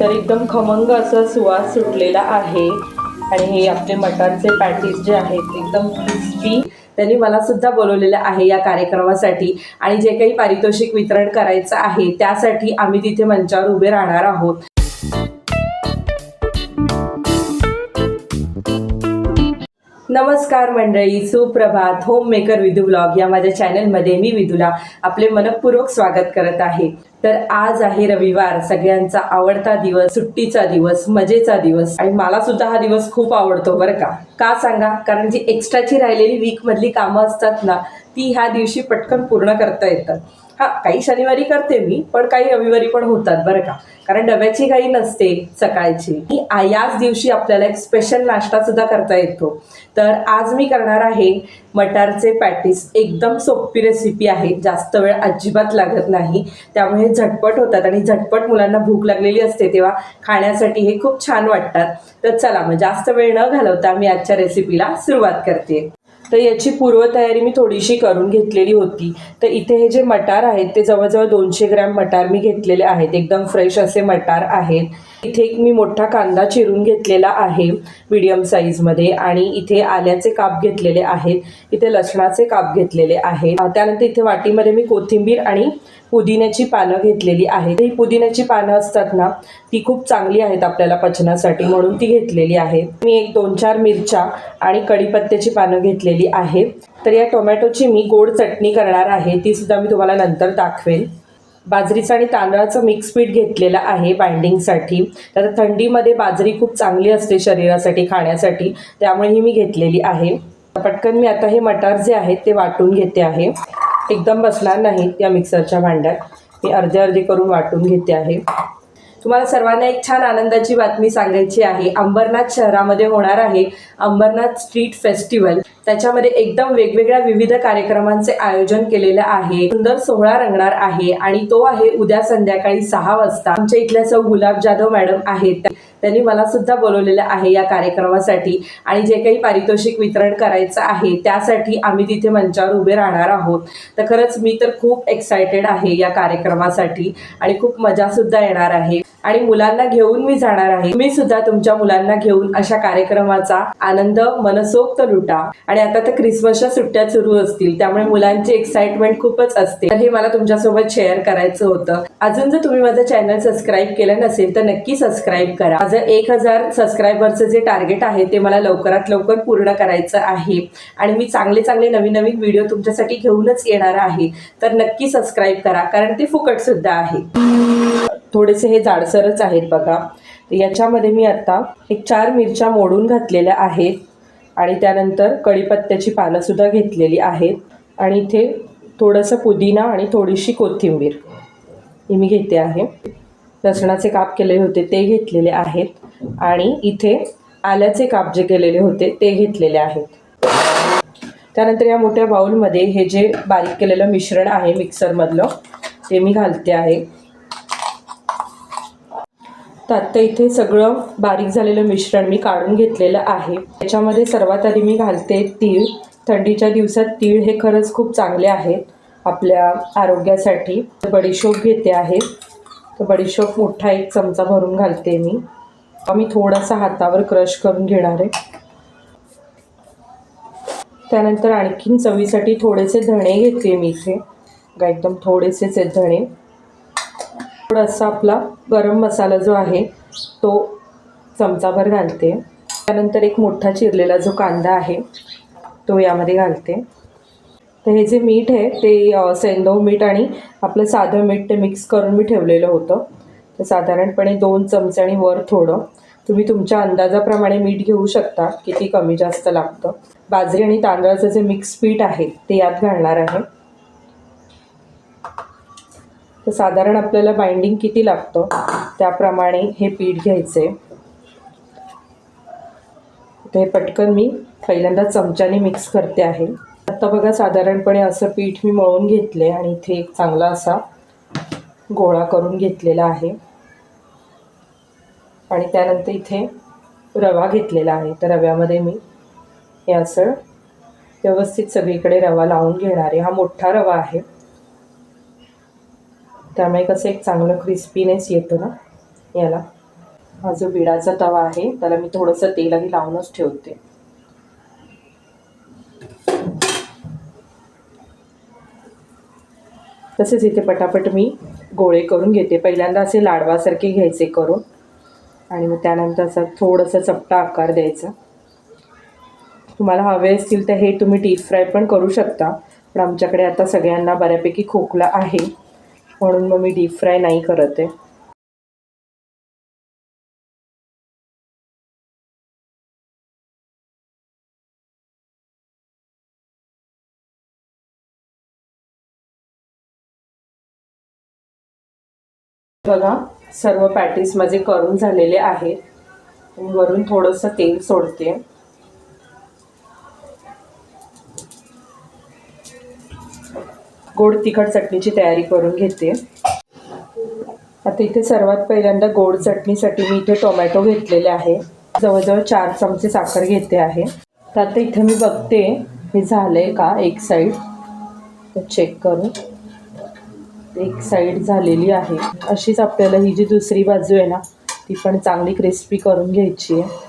तर एकदम खमंग असा सुवास सुटलेला आहे. आणि हे आपले मटणचे पॅटीज जे आहेत एकदम क्रिस्पी त्यांनी मला सुद्धा बोलवलेलं आहे या कार्यक्रमासाठी. आणि जे काही पारितोषिक वितरण करायचं आहे त्यासाठी आम्ही तिथे मंचावर उभे राहणार आहोत. नमस्कार मंडळी सुप्रभात. होम मेकर विधू ब्लॉग या माझ्या चॅनलमध्ये मी विधूला आपले मनपूर्वक स्वागत करत आहे. तर आज आहे रविवार. सगळ्यांचा आवडता दिवस सुट्टीचा दिवस मजेचा दिवस आणि मला सुद्धा हा दिवस खूप आवडतो बरं का? का सांगा? कारण जी एक्स्ट्राची राहिलेली वीकमधली कामं असतात ना ती ह्या दिवशी पटकन पूर्ण करता येतात. हा काही शनिवारी करते मी पण काही रविवारी पण होतात बरं का. कारण डब्याची काही नसते सकाळची. की याच दिवशी आपल्याला एक स्पेशल नाश्ता सुद्धा करता येतो. तर आज मी करणार आहे मटारचे पॅटीस. एकदम सोपी रेसिपी आहे. जास्त वेळ अजिबात लागत नाही. त्यामुळे झटपट होतात आणि झटपट मुलांना भूक लागलेली असते तेव्हा खाण्यासाठी हे खूप छान वाटतात. तर चला मग जास्त वेळ न घालवता मी आजच्या रेसिपीला सुरुवात करते. तर याची पूर्वतयारी मी थोडीशी करून घेतलेली होती. तर इथे हे जे मटार आहेत ते जवळजवळ दोनशे ग्रॅम मटार मी घेतलेले आहेत. एकदम फ्रेश असे मटार आहेत. इथे एक मी मोठा कांदा चिरून घेतलेला आहे मीडियम साईजमध्ये आणि इथे आल्याचे काप घेतलेले आहेत. इथे लसणाचे काप घेतलेले आहेत. त्यानंतर इथे वाटीमध्ये मी कोथिंबीर आणि पुदिन्याची पानं घेतलेली आहेत ही पुदिन्याची पानं असतात ना ती खूप चांगली आहेत आपल्याला पचनासाठी म्हणून ती घेतलेली आहेत मी एक दोन चार मिरच्या आणि कढीपत्त्याची पानं घेतलेली आहेत तर या टोमॅटोची मी गोड चटणी करणार आहे. ती सुद्धा मी तुम्हाला नंतर दाखवेल बाजरीचं आणि तांदळाचं मिक्स पीठ घेतलेलं आहे बाइंडिंगसाठी. तर थंडीमध्ये बाजरी खूप चांगली असते शरीरासाठी खाण्यासाठी. त्यामुळे ही मी घेतलेली आहे. पटकन मी आता हे मटार जे आहेत ते वाटून घेते आहे. एकदम बसणार नाहीत या मिक्सरच्या भांड्यात. मी अर्धे अर्धे करून वाटून घेते आहे. तुम्हाला सर्वांना एक छान आनंदाची बातमी सांगायची आहे. अंबरनाथ शहरामध्ये होणार आहे अंबरनाथ स्ट्रीट फेस्टिवल. त्याच्यामध्ये एकदम वेगवेगळ्या विविध कार्यक्रमांचे आयोजन केलेलं आहे. सुंदर सोहळा रंगणार आहे आणि तो आहे उद्या संध्याकाळी सहा वाजता. आमच्या इथल्या सौ गुलाब जाधव मॅडम आहेत. त्यांनी मला सुद्धा बोलवलेलं आहे या कार्यक्रमासाठी आणि जे काही पारितोषिक वितरण करायचं आहे त्यासाठी आम्ही तिथे मंचावर उभे राहणार आहोत. तर खरंच मी तर खूप एक्सायटेड आहे या कार्यक्रमासाठी आणि खूप मजा सुद्धा येणार आहे. आणि मुलांना घेऊन मी जाणार आहे. मी सुद्धा तुमच्या मुलांना घेऊन अशा कार्यक्रमाचा आनंद मनसोक्त लुटा आणि आता तर क्रिसमसच्या सुट्ट्या सुरू असतील त्यामुळे मुलांची एक्साइटमेंट खूपच असते. तर हे मला तुमच्यासोबत शेअर करायचं होतं. अजून जर तुम्ही माझं चॅनल सबस्क्राईब केलं नसेल तर नक्की सबस्क्राईब करा. माझं एक हजार सबस्क्रायबरचं जे टार्गेट आहे ते मला लवकरात लवकर पूर्ण करायचं आहे. आणि मी चांगले चांगले नवीन नवीन व्हिडिओ तुमच्यासाठी घेऊनच येणार आहे. तर नक्की सबस्क्राईब करा कारण ते फुकट सुद्धा आहे. थोडेसे हे जाडसरच आहेत बघा. याच्यामध्ये मी आता एक चार मिरच्या मोडून घातलेल्या आहेत. आणि त्यानंतर कढीपत्त्याची पानंसुद्धा घेतलेली आहेत. आणि इथे थोडंसं पुदिना आणि थोडीशी कोथिंबीर ही मी घेते आहे. लसणाचे काप केलेले होते ते घेतलेले आहेत. आणि इथे आल्याचे काप जे केलेले होते ते घेतलेले आहेत. त्यानंतर या मोठ्या बाऊलमध्ये हे जे बारीक केलेलं मिश्रण आहे मिक्सरमधलं ते मी घालते आहे. तर आत्ता इथे सगळं बारीक झालेलं मिश्रण मी काढून घेतलेलं आहे. त्याच्यामध्ये सर्वात आधी मी घालते तीळ. थंडीच्या दिवसात तीळ हे खरंच खूप चांगले आहेत आपल्या आरोग्यासाठी. बडीशोप घेते आहे. तर बडीशोप मोठा एक चमचा भरून घालते मी. मी थोडासा हातावर क्रश करून घेणार आहे. त्यानंतर आणखीन चवीसाठी थोडेसे धणे घेते मी इथे. एकदम थोडेसेच आहेत धणे. थोडासा आपला गरम मसाला जो आहे तो चमचाभर घालते. त्यानंतर एक मोठा चिरलेला जो कांदा आहे तो यामध्ये घालते. तर हे जे मीठ आहे ते सेंदव मीठ आणि आपलं साधं मीठ ते मिक्स करून मी ठेवलेलं होतं. तर साधारणपणे दोन चमचे आणि वर थोडं. तुम्ही तुमच्या अंदाजाप्रमाणे मीठ घेऊ शकता किती कमी जास्त लागतं. बाजरी आणि तांदळाचं जे मिक्स पीठ आहे ते यात घालणार आहे. तर साधारण आपल्याला बाइंडिंग किती लागतं? त्याप्रमाणे हे पीठ घ्यायचे ते पटकन मी पहिल्यांदा चमच्याने मिक्स करते आहे. आता बघा साधारणपणे असं पीठ मी मळून घेतले आणि इथे एक चांगला असा गोळा करून घेतलेला आहे. आणि त्यानंतर इथे रवा घेतलेला आहे. तर रव्यामध्ये मी हे असं व्यवस्थित सगळीकडे रवा लावून घेणार आहे. हा मोठा रवा आहे. त्यामुळे कसं एक चांगलं क्रिस्पीनेस येतो ना याला. हा जो बिडाचा तवा आहे त्याला मी थोडंसं तेलही लावूनच ठेवते. तसेच इथे पटापट मी गोळे करून घेते. पहिल्यांदा असे लाडवासारखे घ्यायचे करून. आणि मग त्यानंतर असं थोडंसं चपटा आकार द्यायचा. तुम्हाला हवे असतील तर हे तुम्ही डीप फ्राय पण करू शकता. पण आमच्याकडे आता सगळ्यांना बऱ्यापैकी खोकला आहे. म्हणून मग मी डीप फ्राय नाही करत आहे. बघा सर्व पॅटीस माझे करून झालेले आहेत. वरून थोडंसं तेल सोडते. गोड तिखट चटणीची तयारी करून घेते. आता इथे सर्वात पहिल्यांदा गोड चटणीसाठी मी इथे टोमॅटो घेतलेले आहे. जवळजवळ चार चमचे साखर घेते आहे. तर आता इथे मी बघते हे झालंय का एक साईड चेक करून एक साईड झालेली आहे. अशीच आपल्याला ही जी दुसरी बाजू आहे ना ती पण चांगली क्रिस्पी करून घ्यायची आहे.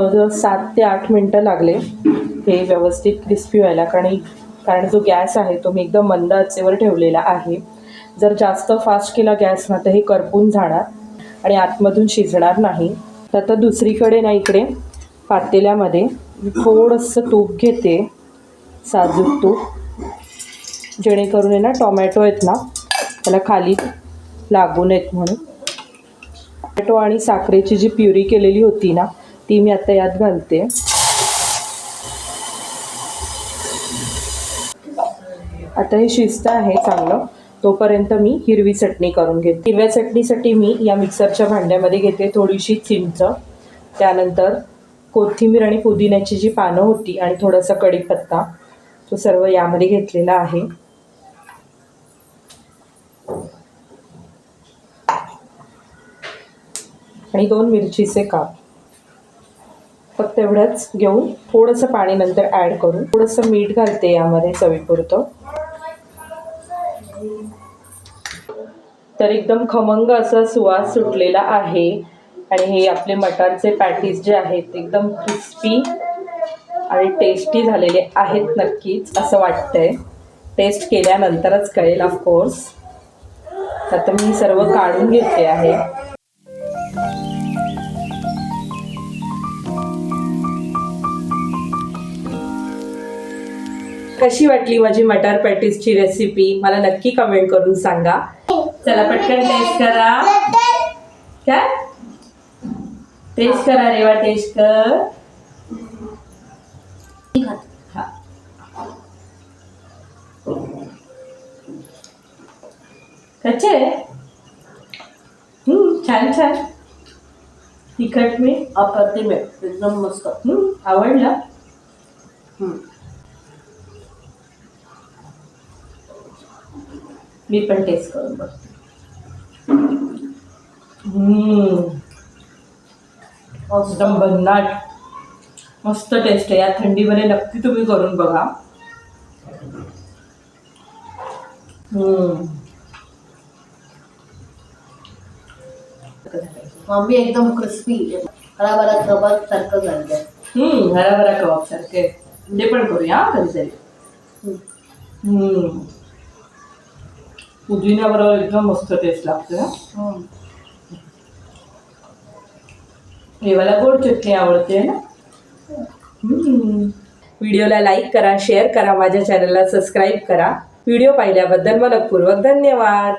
जवळजवळ सात ते आठ मिनटं लागले हे व्यवस्थित क्रिस्पी व्हायला. कारण कारण जो गॅस आहे तो मी एकदम मंद आचेवर ठेवलेला आहे. जर जास्त फास्ट केला गॅस ना तर हे करपून जाणार आणि आतमधून शिजणार नाही. तर आता दुसरीकडे ना इकडे पातेल्यामध्ये थोडंसं तूप घेते. साजूक तूप. जेणेकरून आहे ना टोमॅटो आहेत ना त्याला खाली लागू नयेत म्हणून. टोमॅटो आणि साखरेची जी प्युरी केलेली होती ना ती मी आता यात घालते. आता हे शिस्त आहे चांगलं. तोपर्यंत मी हिरवी चटणी करून घेते. हिरव्या चटणीसाठी मी या मिक्सरच्या भांड्यामध्ये घेते थोडीशी चिंच. त्यानंतर कोथिंबीर आणि पुदिन्याची जी पानं होती आणि थोडासा कढीपत्ता तो सर्व यामध्ये घेतलेला आहे. आणि दोन मिरचीचे काप. फक्त एवढंच घेऊन थोडंसं पाणी नंतर ॲड करून थोडंसं मीठ घालते यामध्ये चवीपुरतं. तर एकदम खमंग असा सुवास सुटलेला आहे. आणि हे आपले मटारचे पॅटीस जे आहेत एकदम क्रिस्पी आणि टेस्टी झालेले आहेत नक्कीच असं वाटतंय. टेस्ट केल्यानंतरच कळेल ऑफकोर्स आता मी सर्व काढून घेते आहे. कशी वाटली माझी मटार पॅटीसची रेसिपी मला नक्की कमेंट करून सांगा. चला पटकन टेस्ट करा. काय? टेस्ट करा रेवा टेस्ट कर. कच्चे? हम्म छान छान. तिखट मी अप्रतिम एकदम मस्त. हम्म आवडलं? मी पण टेस्ट करून बघते एकदम भन्नाट मस्त टेस्ट आहे या थंडीमध्ये नक्की तुम्ही करून बघा। हम्म. मम्मी एकदम क्रिस्पी हराभरा कबाब सारखं झालं हम्म हराभरा कबाब सारखे ते पण करूया कधीतरी। हम्म। पुदिन्याबरोबर एकदम मस्त टेस्ट लागते हा. रेवाला गोड चटणी आवडते ना. व्हिडिओला लाईक करा शेअर करा माझ्या चॅनलला सबस्क्राईब करा. व्हिडिओ पाहिल्याबद्दल मनपूर्वक धन्यवाद.